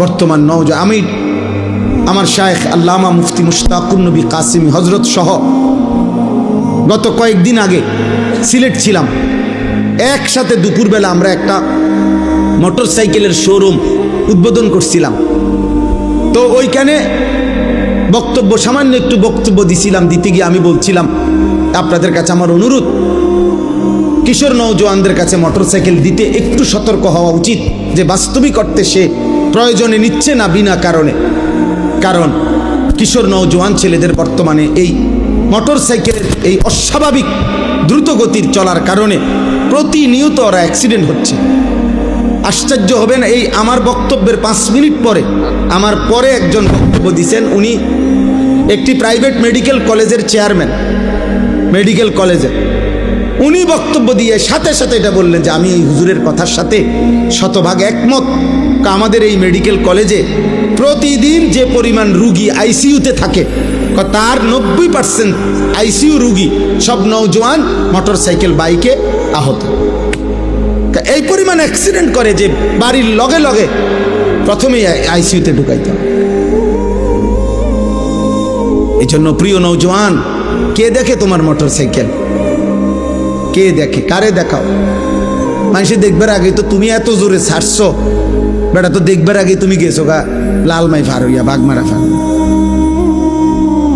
বর্তমান নৌজ আমি আমার শায়েখ আল্লামা মুফতি মুশতাকুর নবী কাসিমি হজরত সহ গত কয়েকদিন আগে সিলেট ছিলাম। একসাথে দুপুরবেলা আমরা একটা মোটর সাইকেলের শোরুম উদ্বোধন করছিলাম। তো ওইখানে বক্তব্য, সামান্য একটু বক্তব্য দিছিলাম, দিতে গিয়ে আমি বলছিলাম, আপনাদের কাছে আমার অনুরোধ, কিশোর নৌজওয়ানদের কাছে মোটরসাইকেল দিতে একটু সতর্ক হওয়া উচিত, যে বাস্তবিক অর্থে সে প্রয়োজনে নিচ্ছে না বিনা কারণে। কারণ কিশোর নৌজওয়ান ছেলেদের বর্তমানে এই মোটরসাইকেলের এই অস্বাভাবিক দ্রুতগতির চলার কারণে প্রতিনিয়ত ওরা অ্যাক্সিডেন্ট হচ্ছে। আশ্চর্য হবেন এই আমার বক্তব্যের পাঁচ মিনিট পরে, আমার পরে একজন বক্তব্য দিছেন, উনি একটি প্রাইভেট মেডিকেল কলেজের চেয়ারম্যান। মেডিকেল কলেজে। উনি বক্তব্য দিয়ে সাথে সাথে এটা বললেন যে আমি এই হুজুরের কথার সাথে শতভাগ একমত। আমাদের এই মেডিকেল কলেজে প্রতিদিন যে পরিমাণ রুগী আইসিইউতে থাকে তার নব্বই পার্সেন্ট আইসিইউ রুগী সব নৌজওয়ান মোটরসাইকেল, বাইকে আহত। এই পরিমাণ অ্যাক্সিডেন্ট করে যে বাড়ির লগে লগে প্রথমেই আইসিইউতে ঢুকাইতে হয়। এই জন্য প্রিয় নৌজওয়ান কে দেখে তোমার মোটর সাইকেল কে দেখে? কারে দেখাও? মানুষে দেখবার আগে তো তুমি এত জোরে ছাড়ছো। বেটা, তো দেখবার আগে তুমি গেছো গা লালমাই ফার হইয়া বাগমারা ফার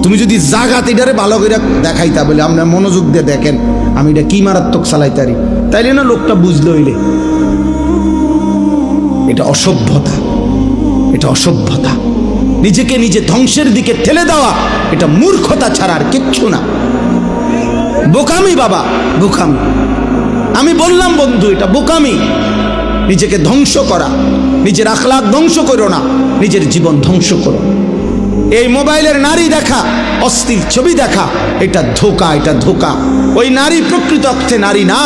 তুমি যদি জাগাত এটারে ভালো করে দেখাইতা বলে আপনার মনোযোগ দিয়ে দেখেন, আমি এটা কি মারাত্মক চালাইতারি তাইলে না লোকটা বুঝলো হইলে। এটা অসভ্যতা। এটা অসভ্যতা। নিজেকে নিজে ধ্বংসের দিকে ঠেলে দেওয়া, এটা মূর্খতা ছাড়া আর কিচ্ছু না। বোকামি বাবা, বোকামি। আমি বললাম, বন্ধু, এটা বোকামি। নিজেকে ধ্বংস করা, নিজের আখলাখ ধ্বংস করো না, নিজের জীবন ধ্বংস করো। এই মোবাইলের নারী দেখা, অস্থির ছবি দেখা, এটা ধোকা এটা ধোকা। ওই নারী প্রকৃত অর্থে নারী না।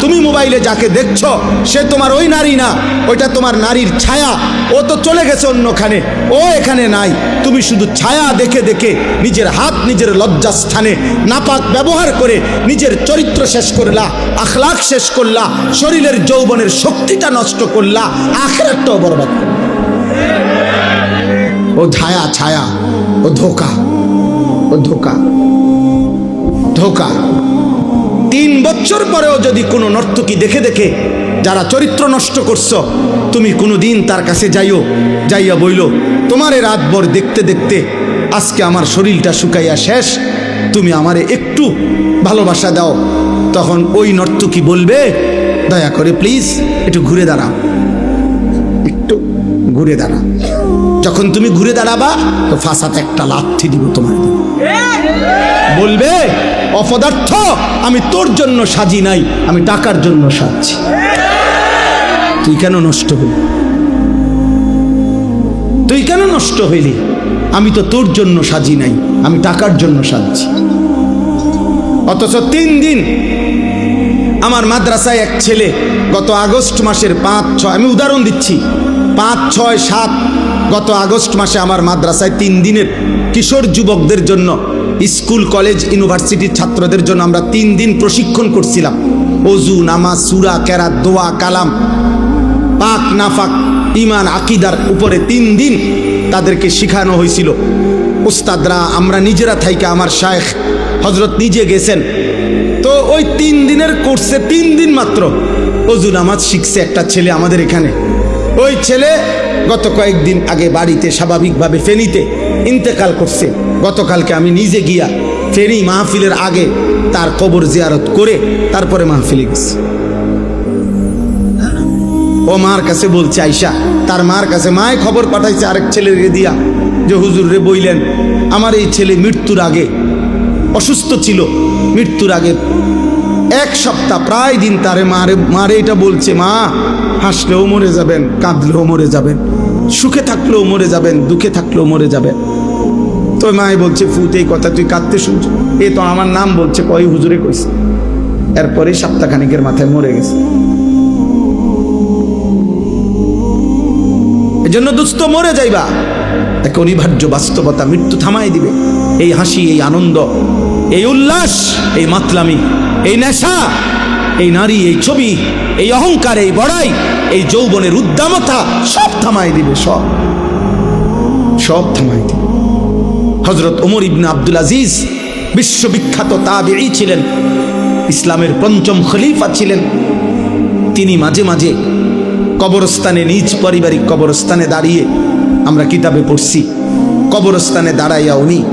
তুমি মোবাইলে যাকে দেখছ, সে তোমার ওই নারী না। ওইটা তোমার নারীর ছায়া। ও তো চলে গেছে অন্যখানে, ও এখানে নাই। তুমি শুধু ছায়া দেখে দেখে নিজের হাত, নিজের লজ্জাস্থানে নাপাক ব্যবহার করে নিজের চরিত্র শেষ করলা আখলাক শেষ করলা, শরীরের যৌবনের শক্তিটা নষ্ট করলা আখেরাটাও বরবাদ করলা। ও ছায়া ছায়া। ও ধোকা ও ধোকা ধোকা। তিন বছর পরেও যদি কোনো নর্তকী দেখে দেখে যারা চরিত্র নষ্ট করছ, তুমি কোনো দিন তার কাছে যাইও, যাইয়া বইল, তোমারে রাতভর দেখতে দেখতে আজকে আমার শরীরটা শুকাইয়া শেষ, তুমি আমারে একটু ভালোবাসা দাও। তখন ওই নর্তকী বলবে, দয়া করে প্লিজ একটু ঘুরে দাঁড়াও, একটু ঘুরে দাঁড়া যখন তুমি ঘুরে দাঁড়াবা, তো ফাঁসাতে একটা লাথি দিব তোমার বলবে, অপদার্থ, আমি তোর জন্য সাজি নাই, আমি টাকার জন্য সাজছি। তুই কেন নষ্ট হইলি তুই কেন নষ্ট হইলি আমি তো তোর জন্য সাজি নাই, আমি টাকার জন্য সাজছি। অথচ তিন দিন আমার মাদ্রাসায় এক ছেলে গত আগস্ট মাসের পাঁচ ছয়, আমি উদাহরণ দিচ্ছি, পাঁচ, ছয়, সাত গত আগস্ট মাসে আমার মাদ্রাসায় তিন দিনের কিশোর যুবকদের জন্য স্কুল, কলেজ, ইউনিভার্সিটির ছাত্রদের জন্য আমরা তিন দিন প্রশিক্ষণ করছিলাম। অজু, নামাজ, সুরা, কেরাত, দোয়া, কালাম, পাক, নাফাক ইমান আকিদার উপরে তিন দিন তাদেরকে শিখানো হয়েছিল। উস্তাদরা, আমরা নিজেরা থাইকে আমার শায়েখ হজরত নিজে গেছেন। তো ওই তিন দিনের কোর্সে তিন দিন মাত্র অজু, নামাজ শিখছে একটা ছেলে আমাদের এখানে। ওই ছেলে গত কয়েকদিন আগে বাড়িতে স্বাভাবিকভাবে ফেনীতে ইন্তেকাল করছে। গতকালকে আমি নিজে গিয়া ফেনী মাহফিলের আগে তার কবর জিয়ারত করে তারপরে মাহফিলে গেছি। ও মার কাছে বলছে আইসা তার মার কাছে মায় খবর পাঠাইছে আরেক ছেলেকে দিয়া যে হুজুর রে বইলেন, আমার এই ছেলে মৃত্যুর আগে অসুস্থ ছিল, মৃত্যুর আগে এক সপ্তাহ প্রায় দিন তারে মারে মারে এটা বলছে, মা হাসলেও মরে যাবেন, কাঁদলেও মরে যাবেন, সুখে থাকলেও মরে যাবেন, দুঃখে থাকলেও মরে যাবেন। তো মায় বলছে, ফুত, এই কথা তুই কাঁদতে শুনছ? এ তো আমার নাম বলছে, কয় হুজুরে কইছে। এরপরে সপ্তাহখানিকের মাথায় মরে গেছে। এজন্য দুস্থ মরে যাইবা। এক অনিবার্য বাস্তবতা, মৃত্যু থামাই দিবে। এই হাসি, এই আনন্দ, এই উল্লাস, এই মাতলামি, এই নেশা এই নারী, এই ছবি, এই অহংকার, এই বড়াই, এই যৌবনের উদ্দামতা, সব থামাই দিবে, সব। সব থামাই দিবে। হজরত ওমর ইবনে আব্দুল আজিজ বিশ্ববিখ্যাত তাবেই ছিলেন, ইসলামের পঞ্চম খলিফা ছিলেন। তিনি মাঝে মাঝে কবরস্থানে, নিজ পারিবারিক কবরস্থানে দাঁড়িয়ে আমরা কিতাবে পড়ছি, কবরস্থানে দাঁড়াইয়া উনি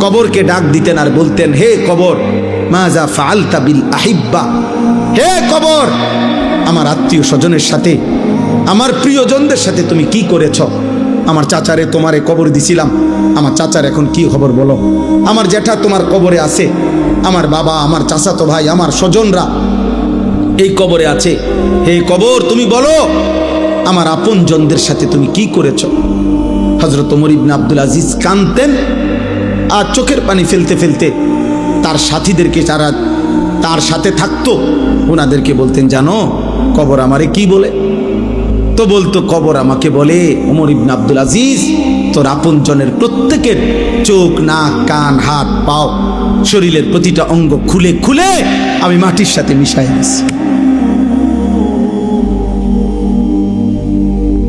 কবরকে ডাক দিতেন আর বলতেন, হে কবর মাজা ফালতা বিল আহিব্বা। হে কবর! আমার আত্মীয় স্বজনের সাথে, আমার প্রিয়জনদের সাথে তুমি কি করেছ? আমার চাচারে তোমারে কবর দিছিলাম। আমার চাচার এখন কি খবর বলো? আমার জ্যাঠা তোমার কবরে আছে। আমার বাবা, আমার চাচাতো ভাই, আমার স্বজনরা এই কবরে আছে। হে কবর, তুমি বলো, আমার আপন জনদের সাথে তুমি কি করেছ? হজরত ওমর ইবনে আব্দুল আজিজ কানতেন আর চোখের পানি ফেলতে ফেলতে তার সাথীদেরকে যারা তার সাথে থাকতো। ওনাদেরকে বলতেন, জানো, কবর আমারে কি বলে? তো বলতো, কবর আমাকে বলে, ওমর ইবনে আব্দুল আজিজ, তোর আপনজনের প্রত্যেকের চোখ, নাক, কান, হাত, পাও, শরীরের প্রতিটা অঙ্গ খুলে খুলে আমি মাটির সাথে মিশাই দিছি।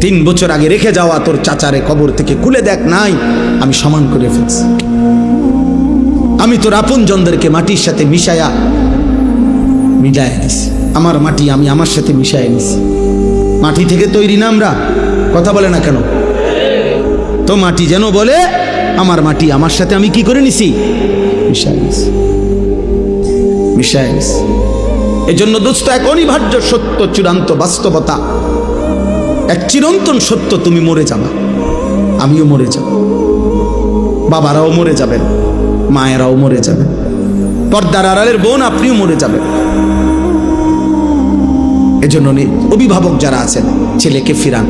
তিন বছর আগে রেখে যাওয়া তোর চাচারে কবর থেকে খুলে দেখ নাই, আমি সমান করে ফেলছি। আমি তোর আপনজনদেরকে মাটির সাথে মিশায়া মিলায় দিছি আমার মাটি আমি আমার সাথে মিশায় নিছি মাটি থেকে তৈরি না আমরা? কথা বলে না কেন? তো মাটি যেন বলে, আমার মাটি আমার সাথে আমি কি করে নিছি? মিশাই নিছি মিশাই নিছি এজন্য দোস্ত এক অনিবার্য সত্য, চূড়ান্ত বাস্তবতা। এক চিরন্তন সত্য, তুমি মরে যাবা। আমিও মরে যাব। বাবারাও মরে যাবেন। মায়েরাও মরে যাবেন। পর্দার আড়ালের বোন আপনিও মরে যাবেন। এজন্য অভিভাবক যারা আছেন, ছেলেকে ফিরান,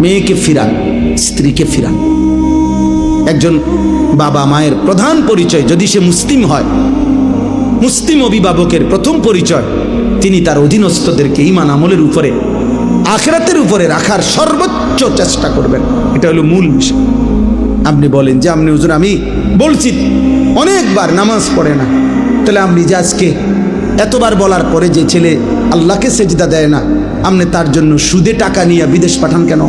মেয়েকে ফিরান, স্ত্রীকে ফিরান। একজন বাবা মায়ের প্রধান পরিচয় যদি সে মুসলিম হয়, মুসলিম অভিভাবকের প্রথম পরিচয়, তিনি তার অধীনস্থদেরকে ইমান আমলের উপরে, আখেরাতের উপরে রাখার সর্বোচ্চ চেষ্টা করবেন। এটা হলো মূল বিষয়। আপনি বলেন যে, আপনি হুজুর, আমি বলছি, অনেকবার নামাজ পড়ে না। তাহলে আপনি আজকে এতবার বলার পরে যে ছেলে আল্লাহকে সেজদা দেয় না, আপনি তার জন্য সুদে টাকা নিয়ে বিদেশ পাঠান কেন?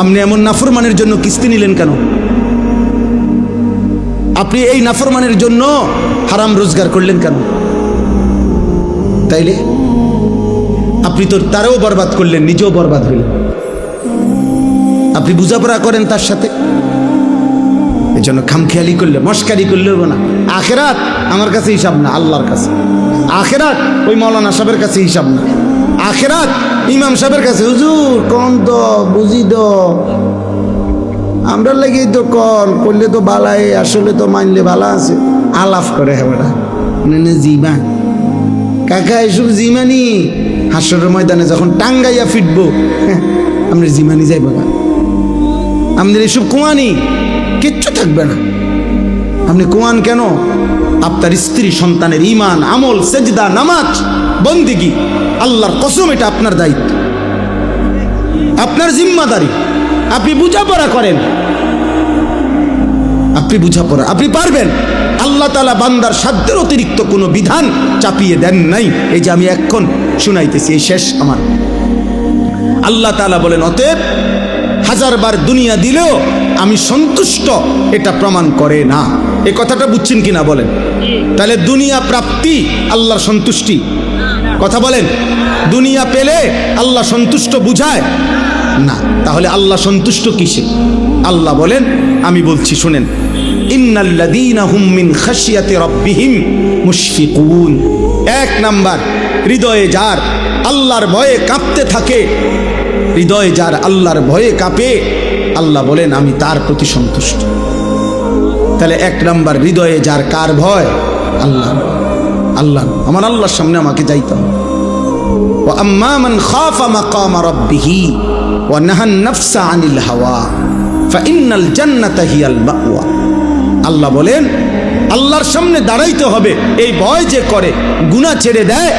আপনি এমন নাফরমানের জন্য কিস্তি নিলেন কেন? আপনি এই নাফরমানের জন্য হারাম রোজগার করলেন কেন? তাইলে আপনি তো তারও বরবাদ করলেন, নিজেও বরবাদ হইলেন। আপনি বুঝাপড়া করেন তার সাথে? এই জন্য খামখেয়ালি করলে মস্কারি করলেও না। আখেরাত আমার কাছে হিসাব না আল্লাহর কাছে। আখেরাত ওই মৌলানা সাহেবের কাছে হিসাব না। আখেরাত ইমাম সাহেবের কাছে হুজুর কন তো বুঝি তো। আমরা লেগেই তো কল করলে তো বালাই আসলে তো মানলে ভালো আছে। আলাফ করে হেবাটা মানে জিমা কাকা এসব জিমানি? হাসরের ময়দানে যখন টাঙ্গাইয়া ফিটবো হ্যাঁ, আমরা জিমানি যাইব না। আমাদের এসব কুয়ানি। কিচ্ছু থাকবে না। আপনি কুয়ান কেন? আপনার স্ত্রী, সন্তানের ইমান আমল, সেজদা, নামাজ, বন্দিগি, আল্লাহর কসম, এটা আপনার দায়িত্ব। আপনার জিম্মাদারি। আপনি বুঝাপড়া করেন। আপনি বুঝাপড়া, আপনি পারবেন। আল্লাহ তালা বান্দার সাধ্যের অতিরিক্ত কোনো বিধান চাপিয়ে দেন নাই। এই যে আমি এখন শুনাইতেছি, এই শেষ আমার। আল্লাহ তালা বলেন, অতএব হাজারবার দুনিয়া দিলেও আমি সন্তুষ্ট, এটা প্রমাণ করে না। এ কথাটা বুঝছেন কিনা বলেন? তাহলে দুনিয়া প্রাপ্তি আল্লাহর সন্তুষ্টি। কথা বলেন? দুনিয়া পেলে আল্লাহ সন্তুষ্ট বুঝায়? না, তাহলে আল্লাহ সন্তুষ্ট কিসে? আল্লাহ বলেন, আমি বলছি, শুনেন এক নাম্বার, হৃদয়ে যার আল্লাহর ভয়ে কাঁপতে থাকে হৃদয় যার আল্লাহর ভয়ে কাঁপে, আল্লাহ বলেন, আমি তার প্রতি সন্তুষ্ট। তাহলে এক নম্বর, হৃদয়ে যার কার ভয়, আল্লাহ। আল্লাহ, আমার আল্লাহর সামনে আমাকে যাইতে হবে। ও আম্মা ওয়া নাহান আনিল হাওয়া আল্লাহ বলেন, আল্লাহর সামনে দাঁড়াইতে হবে। এই ভয় যে করে গুণা ছেড়ে দেয়